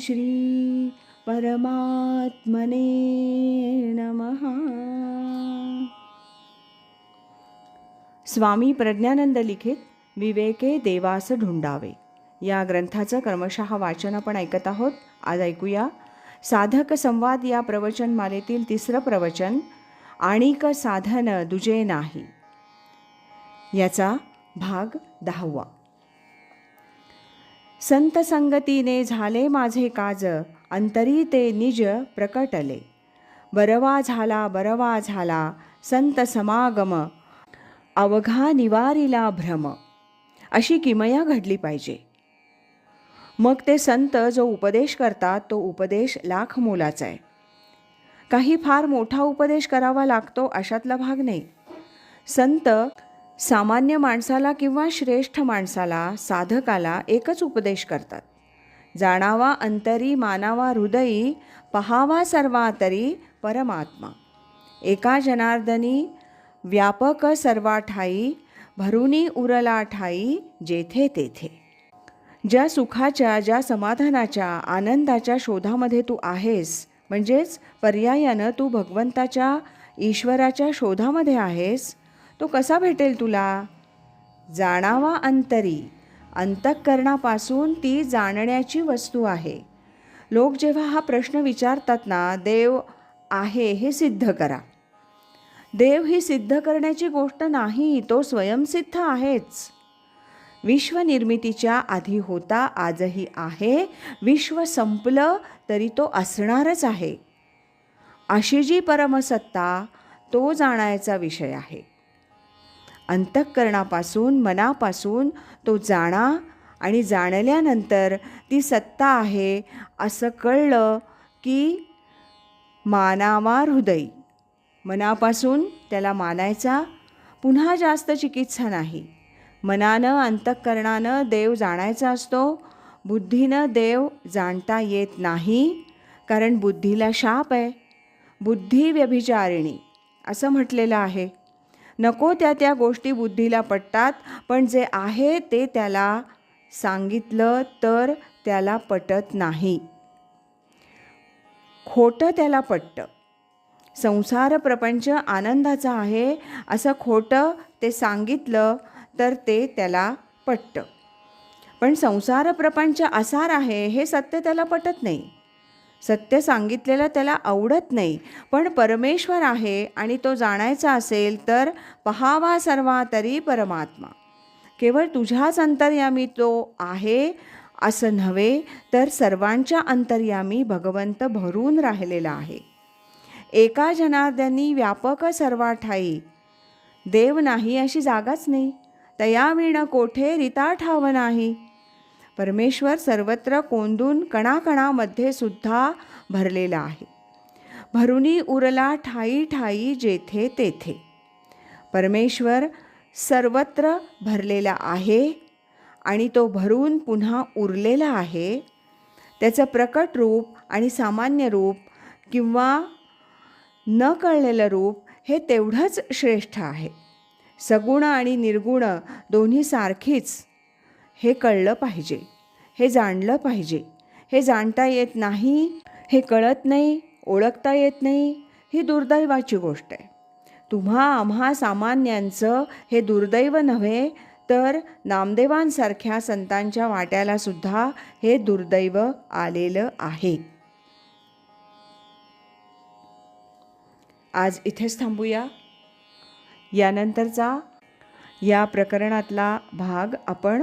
श्री परमात्मने नमः। स्वामी प्रज्ञानंद लिखित विवेके देवास ढुंडावे या ग्रंथाचं क्रमशः वाचन आपण ऐकत आहोत. आज ऐकूया साधक संवाद या प्रवचन मालेतील तिसरं प्रवचन आणिक साधन दुजे नाही. याचा भाग दहावा. संत संगतीने झाले माझे काज अंतरी ते निज प्रकटले. बरवा झाला बरवा झाला संत समागम अवघा निवारिला भ्रम. अशी किमया घडली पाहिजे. मग ते संत जो उपदेश करतात तो उपदेश लाख मोलाचा आहे. काही फार मोठा उपदेश करावा लागतो अशातला भाग नाही. संत सामान्य माणसाला किंवा श्रेष्ठ माणसाला साधकाला एकच उपदेश करतात. जाणावा अंतरी मानावा हृदयी पहावा सर्वातरी परमात्मा. एका जनार्दनी व्यापक सर्वा ठाई भरुनी उरला ठाई जेथे तेथे. ज्या सुखाच्या ज्या समाधानाच्या आनंदाच्या शोधामध्ये तू आहेस म्हणजेच पर्यायानं तू भगवंताच्या ईश्वराच्या शोधामध्ये आहेस तो कसा भेटेल तुला? जाणावा अंतरी. अंतःकरणापासून ती जाणण्याची वस्तू आहे. लोक जेव्हा हा प्रश्न विचारतात ना देव आहे हे सिद्ध करा. देव ही सिद्ध करण्याची गोष्ट नाही तो स्वयंसिद्ध आहेच. विश्वनिर्मितीच्या आधी होता आजही आहे. विश्व संपलं तरी तो असणारच आहे. अशी जी परमसत्ता तो जाणायचा विषय आहे. अंतःकरणापासून मनापासून तो जाणा आणि जाणल्यानंतर ती सत्ता आहे असं कळलं की मानावा हृदय. मनापासून त्याला मानायचा पुन्हा जास्त चिकित्सा नाही. मनानं अंतःकरणानं देव जाणायचा असतो. बुद्धीनं देव जाणता येत नाही कारण बुद्धीला शाप आहे. बुद्धी व्यभिचारिणी असं म्हटलेलं आहे. नको त्या त्या गोष्टी बुद्धीला पटतात पण जे आहे ते त्याला सांगितलं तर त्याला पटत नाही. खोटं त्याला पटतं. संसार प्रपंच आनंदाचा आहे असं खोटं ते सांगितलं तर ते त्याला पटतं. पण संसार प्रपंच असार आहे हे सत्य त्याला पटत नाही. सत्य सांगितलेलं त्याला आवडत नाही. पण परमेश्वर आहे आणि तो जाणायचा असेल तर पहावा सर्वा तरी परमात्मा. केवळ तुझ्याच अंतर्यामी तो आहे असं नव्हे तर सर्वांच्या अंतर्यामी भगवंत भरून राहिलेला आहे. एका जनार्दनी व्यापक सर्वा ठाई. देव नाही अशी जागाच नाही. तयाविण कोठे रिता ठाव नाही. परमेश्वर सर्वत्र कोंदून कणाकणामध्ये सुद्धा भरलेला आहे. भरुनी उरला ठाई ठाई जेथे तेथे. परमेश्वर सर्वत्र भरलेला आहे आणि तो भरून पुन्हा उरलेला आहे. त्याचं प्रकट रूप आणि सामान्य रूप किंवा न कळलेलं रूप हे तेवढंच श्रेष्ठ आहे. सगुण आणि निर्गुण दोन्ही सारखीच हे कळलं पाहिजे. हे जाणलं पाहिजे. हे जाणता येत नाही हे कळत नाही ओळखता येत नाही ही दुर्दैवाची गोष्ट आहे. तुम्हा आम्हा सामान्यांचं हे दुर्दैव नव्हे तर नामदेवांसारख्या संतांच्या वाट्याला सुद्धा हे दुर्दैव आलेलं आहे. आज इथेच थांबूया. यानंतरचा या प्रकरणातला भाग आपण